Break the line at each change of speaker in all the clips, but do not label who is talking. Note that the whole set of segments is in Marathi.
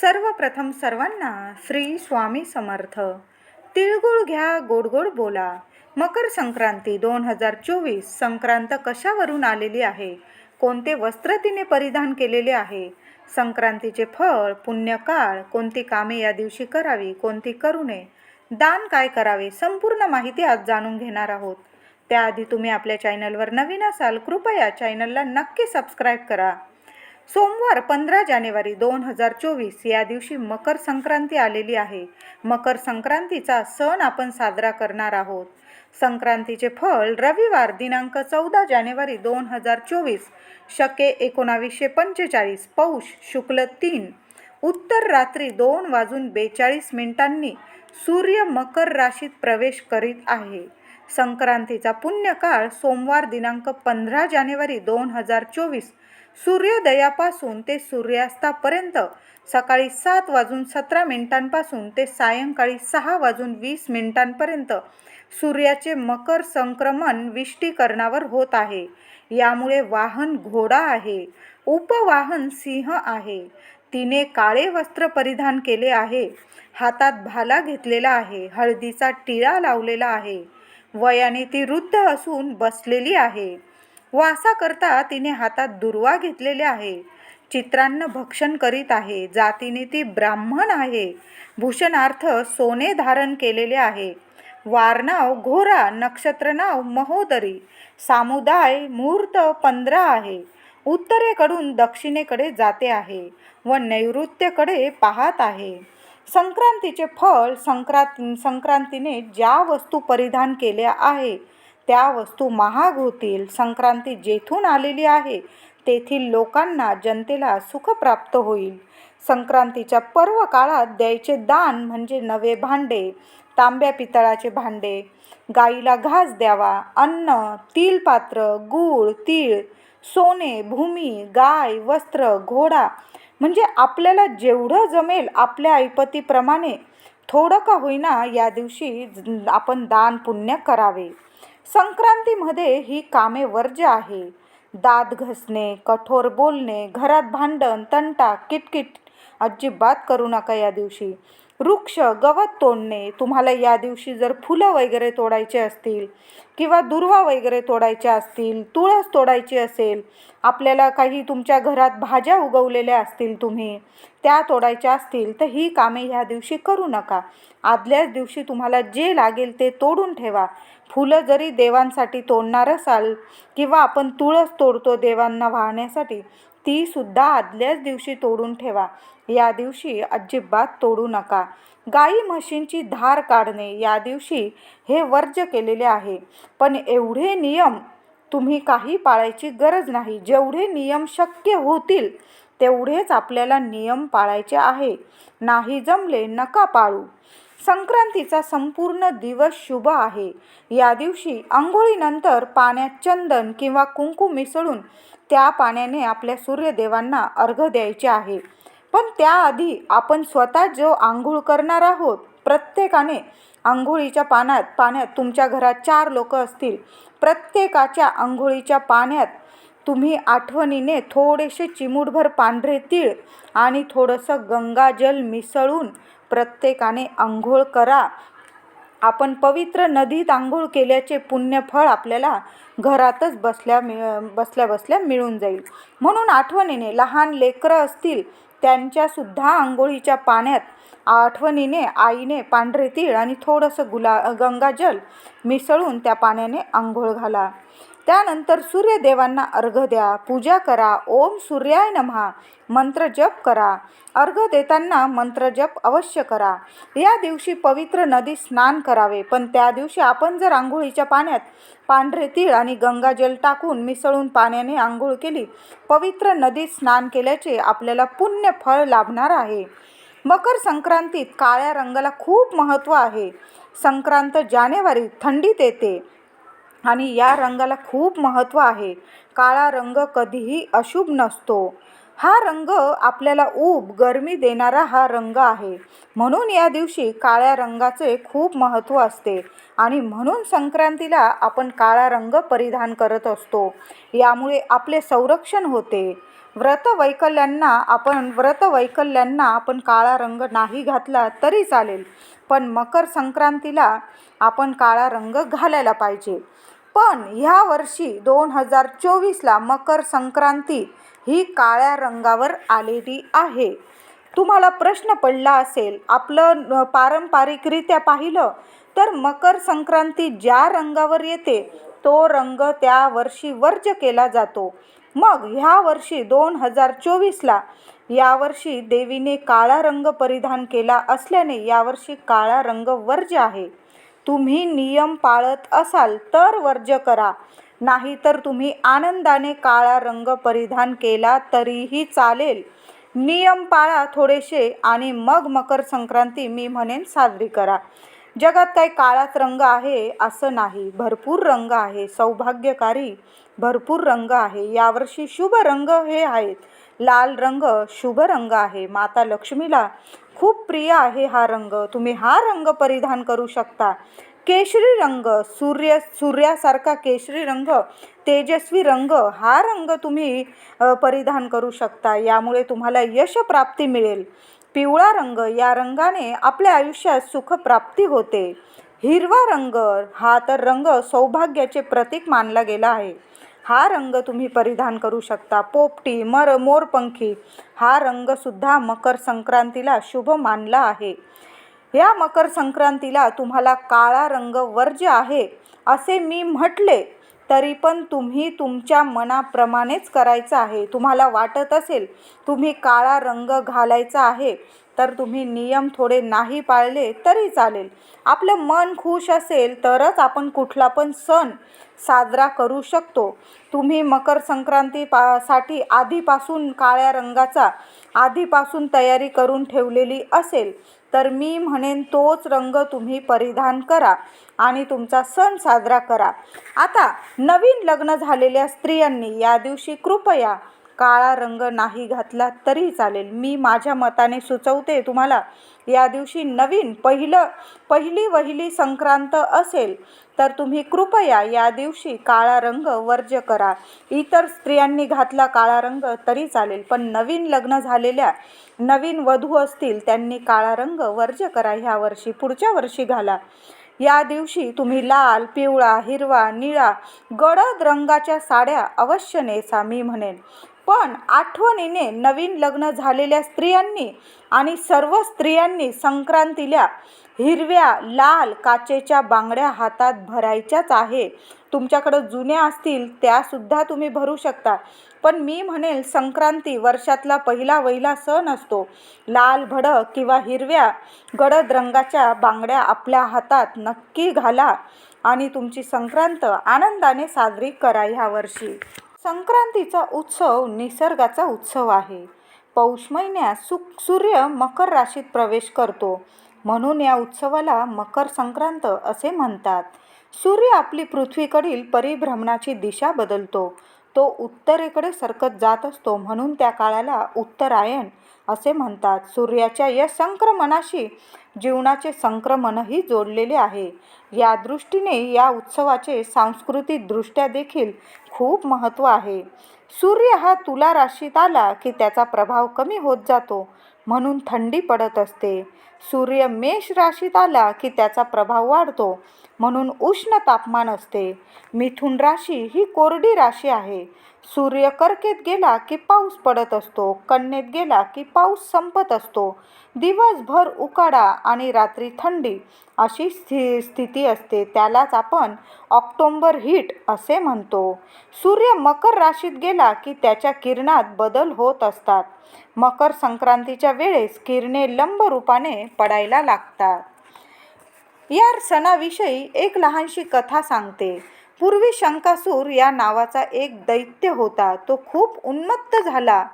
सर्वप्रथम सर्वांना श्री स्वामी समर्थ. तिळगुळ घ्या गोडगोड बोला. मकर संक्रांती दोन हजार चोवीस संक्रांत कशावरून आलेली आहे? कोणते वस्त्र तिने परिधान केलेले आहे? संक्रांतीचे फळ पुण्यकाळ कोणती कामे या दिवशी करावी कोणती करू नये दान काय करावे संपूर्ण माहिती आज जाणून घेणार आहोत. त्याआधी तुम्ही आपल्या चॅनलवर नवीन असाल कृपया चॅनलला नक्की सबस्क्राईब करा. सोमवार पंधरा जानेवारी दोन हजार चोवीस या दिवशी मकर संक्रांती आलेली आहे. मकर संक्रांतीचा सण आपण साजरा करणार आहोत. संक्रांतीचे फळ रविवार दिनांक चौदा जानेवारी दोन हजार चोवीस शके एकोणावीसशे पंचेचाळीस पौष शुक्ल तीन उत्तर रात्री दोन वाजून बेचाळीस मिनिटांनी सूर्य मकर राशीत प्रवेश करीत आहे. संक्रांतीचा पुण्यकाळ सोमवार दिनांक पंधरा जानेवारी दोन हजार चोवीस सूर्योदयापासून ते सूर्यास्तापर्यंत सकाळी सात वाजून सतरा मिनिटांपासून ते सायंकाळी सहा वाजून वीस मिनिटांपर्यंत सूर्याचे मकर संक्रमण विष्टीकरणावर होत आहे. यामुळे वाहन घोडा आहे. उपवाहन सिंह आहे. तिने काळे वस्त्र परिधान केले आहे. हातात भाला घेतलेला आहे. हळदीचा टिळा लावलेला आहे. वयाने ती वृद्ध असून बसलेली आहे. वासा करता तिने हातात दुर्वा घेतलेले आहे. चित्रांना भक्षण करीत आहे. जातीने ती ब्राह्मण आहे. भूषणार्थ सोने धारण केलेले आहे. वारनाव घोरा नक्षत्रनाव महोदरी सामुदाय मुहूर्त पंधरा आहे. उत्तरेकडून दक्षिणेकडे जाते आहे व नैऋत्येकडे पाहत आहे. संक्रांतीचे फळ संक्रांत संक्रांतीने ज्या वस्तू परिधान केल्या आहे त्या वस्तू महाग होतील संक्रांती जेथून आलेली आहे तेथील लोकांना जनतेला सुख प्राप्त होईल. संक्रांतीच्या पर्व काळात द्यायचे दान म्हणजे नवे भांडे तांब्या पितळाचे भांडे गाईला घास द्यावा अन्न तिलपात्र गूळ तीळ सोने भूमी गाय वस्त्र घोडा म्हणजे आपल्याला जेवढं जमेल आपल्या ऐपतीप्रमाणे थोडं का होईना या दिवशी ज- आपण दान पुण्य करावे. संक्रांतीमध्ये ही कामे वर्ज्य आहे. दात घसणे कठोर बोलणे घरात भांडण तंटा किटकिट अजिबात करू नका या दिवशी. वृक्ष गवत तोडणे तुम्हाला या दिवशी जर फुलं वगैरे तोडायचे असतील किंवा दुर्वा वगैरे तोडायच्या असतील तुळस तोडायची असेल आपल्याला काही तुमच्या घरात भाज्या उगवलेल्या असतील तुम्ही त्या तोडायच्या असतील तर ही कामे ह्या दिवशी करू नका. आदल्याच दिवशी तुम्हाला जे लागेल ते तोडून ठेवा. फुलं जरी देवांसाठी तोडणार असाल किंवा आपण तुळस तोडतो देवांना वाहण्यासाठी तीसुद्धा आदल्याच दिवशी तोडून ठेवा. या दिवशी अजिबात तोडू नका. गाई म्हशींची धार काढणे या दिवशी हे वर्ज्य केलेले आहे. पण एवढे नियम तुम्ही काही पाळायची गरज नाही. जेवढे नियम शक्य होतील तेवढेच आपल्याला नियम पाळायचे आहे. नाही जमले नका पाळू. संक्रांतीचा संपूर्ण दिवस शुभ आहे. या दिवशी आंघोळीनंतर पाण्यात चंदन किंवा कुंकू मिसळून त्या पाण्याने आपल्या सूर्यदेवांना अर्घ द्यायचे आहे. पण त्याआधी आपण स्वतः जो आंघोळ करणार आहोत प्रत्येकाने आंघोळीच्या पाण्यात पाण्यात तुमच्या घरात चार लोक असतील. प्रत्येकाच्या आंघोळीच्या पाण्यात तुम्ही आठवणीने थोडेसे चिमूटभर पांढरे तीळ आणि थोडंसं गंगाजल मिसळून प्रत्येकाने आंघोळ करा. आपण पवित्र नदीत आंघोळ केल्याचे पुण्यफळ आपल्याला घरातच बसल्या मिळ बसल्या बसल्या मिळून जाईल. म्हणून आठवणीने लहान लेकरं असतील त्यांच्यासुद्धा आंघोळीच्या पाण्यात आठवणीने आईने पांढरे तीळ आणि थोडंसं गुला गंगाजल मिसळून त्या पाण्याने आंघोळ घाला. त्यानंतर सूर्यदेवांना अर्घ द्या पूजा करा ओम सूर्याय नमहा मंत्र जप करा. अर्घ देताना मंत्र जप अवश्य करा. या दिवशी पवित्र नदी स्नान करावे. पण त्या दिवशी आपण जर आंघोळीच्या पाण्यात पांढरे तीळ आणि गंगाजल टाकून मिसळून पाण्याने आंघोळ केली पवित्र नदीत स्नान केल्याचे आपल्याला पुण्य फळ लाभणार आहे. मकर संक्रांतीत काळ्या रंगाला खूप महत्त्व आहे. संक्रांत जानेवारीत थंडीत येते. आणि या रंगाला खूप महत्त्व आहे. काळा रंग कधीही अशुभ नसतो. हा रंग आपल्याला ऊब गरमी देणारा हा रंग आहे. म्हणून या दिवशी काळ्या रंगाचे खूप महत्त्व असते आणि म्हणून संक्रांतीला आपण काळा रंग परिधान करत असतो. यामुळे आपले संरक्षण होते. व्रतवैकल्यांना आपण व्रतवैकल्यांना आपण काळा रंग नाही घातला तरी चालेल. पण मकर संक्रांतीला आपण काळा रंग घालायला पाहिजे. पण ह्या वर्षी दोन हजार चोवीसला मकर संक्रांती ही काळ्या रंगावर आलेली आहे. तुम्हाला प्रश्न पडला असेल आपलं पारंपरिकरित्या पाहिलं तर मकर संक्रांती ज्या रंगावर येते तो रंग त्या वर्षी वर्ज्य केला जातो. मग ह्या वर्षी दोन हजार चोवीसला यावर्षी देवीने काळा रंग परिधान केला असल्याने यावर्षी काळा रंग वर्ज्य आहे. तुम्ही नियम पाळत असाल तर वर्ज्य करा. नाहीतर तुम्ही आनंदाने काळा रंग परिधान केला तरीही चालेल. नियम पाळा थोडेसे आणि मग मकर संक्रांती मी म्हणेन साजरी करा. जगात काही काळाच रंग आहे असं नाही. भरपूर रंग आहे. सौभाग्यकारी भरपूर रंग आहे. यावर्षी शुभ रंग हे आहेत. लाल रंग शुभ रंग आहे. माता लक्ष्मीला खूप प्रिय आहे हा रंग. तुम्ही हा रंग परिधान करू शकता. केशरी रंग सूर्य सूर्यासारखा केशरी रंग तेजस्वी रंग हा रंग तुम्ही परिधान करू शकता. यामुळे तुम्हाला यशप्राप्ती मिळेल. पिवळा रंग या रंगाने आपल्या आयुष्यात सुखप्राप्ती होते. हिरवा रंग हा तर रंग सौभाग्याचे प्रतीक मानला गेला आहे. हा रंग तुम्ही परिधान करू शकता. पोपटी मर मोरपंखी हा रंगसुद्धा मकर संक्रांतीला शुभ मानला आहे. या मकर संक्रांतीला तुम्हाला काळा रंग वर्ज्य आहे असे मी म्हटले तरी पण तुम्ही तुमच्या मनाप्रमाणेच करायचं आहे. तुम्हाला वाटत असेल तुम्ही काळा रंग घालायचा आहे तर तुम्ही नियम थोडे नाही पाळले तरी चालेल. आपलं मन खुश असेल तरच आपण कुठला पण सण साजरा करू शकतो. तुम्ही मकर संक्रांती पा साठी आधीपासून काळ्या रंगाचा आधीपासून तयारी करून ठेवलेली असेल तर मी म्हणेन तोच रंग तुम्ही परिधान करा आणि तुमचा सण साजरा करा. आता नवीन लग्न झालेल्या स्त्रियांनी या दिवशी कृपया काळा रंग नाही घातला तरी चालेल. मी माझ्या मताने सुचवते तुम्हाला या दिवशी नवीन पहिलं पहिली वहिली संक्रांत असेल तर तुम्ही कृपया या दिवशी काळा रंग वर्ज्य करा. इतर स्त्रियांनी घातला काळा रंग तरी चालेल पण नवीन लग्न झालेल्या नवीन वधू असतील त्यांनी काळा रंग वर्ज्य करा. ह्या वर्षी पुढच्या वर्षी घाला. या दिवशी तुम्ही लाल पिवळा हिरवा निळा गडद रंगाच्या साड्या अवश्य नेसा मी म्हणेन. पण आठवणीने नवीन लग्न झालेल्या स्त्रियांनी आणि सर्व स्त्रियांनी संक्रांतीला हिरव्या लाल काचेच्या बांगड्या हातात भरायच्याच आहे. तुमच्याकडं जुन्या असतील त्यासुद्धा तुम्ही भरू शकता. पण मी म्हणेल संक्रांती वर्षातला पहिला वहिला सण असतो. लाल भडक किंवा हिरव्या गडद रंगाच्या बांगड्या आपल्या हातात नक्की घाला आणि तुमची संक्रांत आनंदाने साजरी करा ह्या वर्षी. संक्रांतीचा उत्सव निसर्गाचा उत्सव आहे. पौष महिन्यात सुक सूर्य मकर राशीत प्रवेश करतो. म्हणून या उत्सवाला मकर संक्रांत असे म्हणतात. सूर्य आपली पृथ्वीकडील परिभ्रमणाची दिशा बदलतो. तो उत्तरेकडे सरकत जात असतो. म्हणून त्या काळाला उत्तरायण असे म्हणतात सूर्याच्या या संक्रमणाशी जीवनाचे संक्रमणही जोडलेले आहे. या दृष्टीने या उत्सवाचे सांस्कृतिकदृष्ट्या देखील खूप महत्त्व आहे. सूर्य हा तुला राशीत आला की त्याचा प्रभाव कमी होत जातो म्हणून थंडी पडत असते. सूर्य मेष राशीत आला की त्याचा प्रभाव वाढतो म्हणून उष्ण तापमान असते. मिथुन राशी ही कोरडी राशी आहे. सूर्य कर्केत गेला की पाऊस पडत असतो कन्येत गेला की पाऊस संपत असतो. दिवसभर उकाडा आणि रात्री थंडी अशी स्थि स्थिती असते त्यालाच आपण ऑक्टोंबर हीट असे म्हणतो. सूर्य मकर राशीत गेला की त्याच्या किरणात बदल होत असतात. मकर संक्रांतीच्या वेळेस किरणे लंब रूपाने पडायला लागतात. या सणाविषयी एक लहानशी कथा सांगते. पूर्वी शंकासूर या नावाचा एक दैत्य होता. तो खूप उन्मत्त झाला.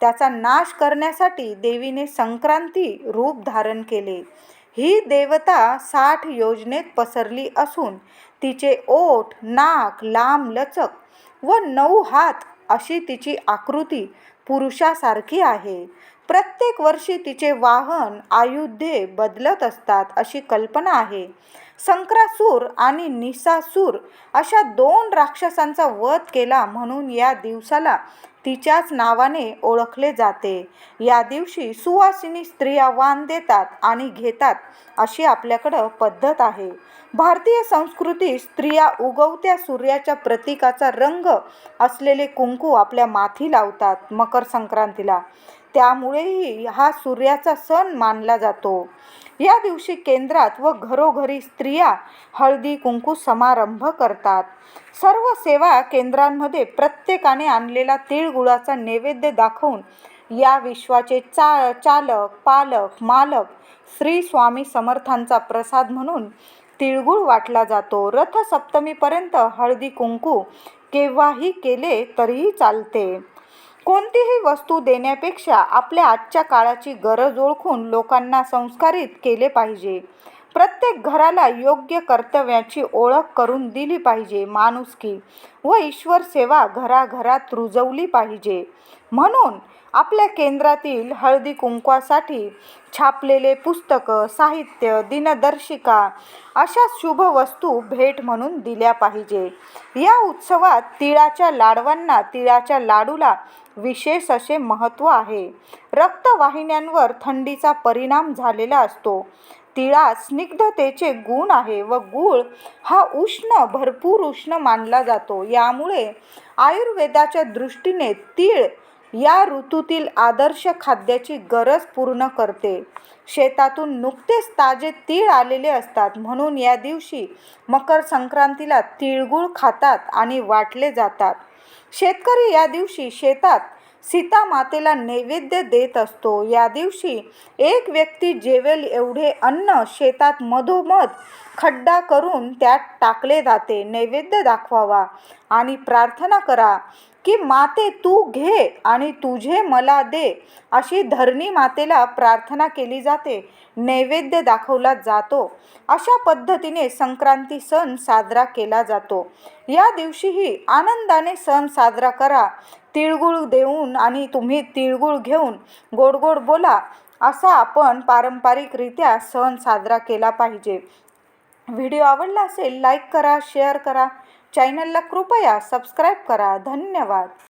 त्याचा नाश करण्यासाठी देवीने संक्रांती रूप धारण केले. ही देवता साठ योजनेत पसरली असून तिचे ओठ नाक लांब लचक व नऊ हात अशी तिची आकृती पुरुषासारखी आहे. प्रत्येक वर्षी तिचे वाहन आयुध्ये बदलत असतात अशी कल्पना आहे. संक्रासूर आणि निसासूर अशा दोन राक्षसांचा वध केला म्हणून या दिवसाला तिच्याच नावाने ओळखले जाते. या दिवशी सुवासिनी स्त्रिया वाण देतात आणि घेतात अशी आपल्याकडं पद्धत आहे. भारतीय संस्कृतीत स्त्रिया उगवत्या सूर्याच्या प्रतीकाचा रंग असलेले कुंकू आपल्या माथी लावतात मकर संक्रांतीला. त्यामुळेही हा सूर्याचा सण मानला जातो. या दिवशी केंद्रात व घरोघरी स्त्रिया हळदी कुंकू समारंभ करतात. सर्व सेवा केंद्रांमध्ये प्रत्येकाने आणलेला तिळगुळाचा नैवेद्य दाखवून या विश्वाचे चा चालक पालक मालक श्री स्वामी समर्थांचा प्रसाद म्हणून तिळगुळ वाटला जातो. रथसप्तमीपर्यंत हळदी कुंकू केव्हाही केले तरीही चालते. कोणतीही वस्तू देण्यापेक्षा आपल्या आजच्या काळाची गरज ओळखून लोकांना संस्कारित केले पाहिजे. प्रत्येक घराला योग्य कर्तव्याची ओळख करून दिली पाहिजे माणुसकी व ईश्वर सेवा घराघरात रुजवली पाहिजे. म्हणून आपल्या केंद्रातील हळदी कुंकवासाठी छापलेले पुस्तकं साहित्य दिनदर्शिका अशा शुभ वस्तू भेट म्हणून दिल्या पाहिजे. या उत्सवात तिळाच्या लाडवांना तिळाच्या लाडूला विशेष असे महत्त्व आहे. रक्तवाहिन्यांवर थंडीचा परिणाम झालेला असतो. तिळात स्निग्धतेचे गुण आहे व गूळ हा उष्ण भरपूर उष्ण मानला जातो. यामुळे आयुर्वेदाच्या दृष्टीने तीळ या ऋतूतील आदर्श खाद्याची गरज पूर्ण करते. शेतातून नुकतेच ताजे तीळ आलेले असतात. म्हणून या दिवशी मकर संक्रांतीला तिळगुळ खातात आणि वाटले जातात. शेतकरी या दिवशी शेतात सीता मातेला नैवेद्य देत असतो. या दिवशी एक व्यक्ती जेवेल एवढे अन्न शेतात मधोमध खड्डा करून त्यात टाकले जाते. नैवेद्य दाखवावा आणि प्रार्थना करा. की माते तू घे आणि तुझे मला दे अशी धरणी मातेला प्रार्थना केली जाते. नैवेद्य दाखवला जातो. अशा पद्धतीने संक्रांती सण साजरा केला जातो. या दिवशीही आनंदाने सण साजरा करा. तिळगुळ देऊन आणि तुम्ही तिळगुळ घेऊन गोड गोड बोला. असा आपण पारंपरिकरित्या सण साजरा केला पाहिजे. व्हिडिओ आवडला असेल लाईक करा शेअर करा. चॅनलला कृपया सबस्क्राईब करा. धन्यवाद.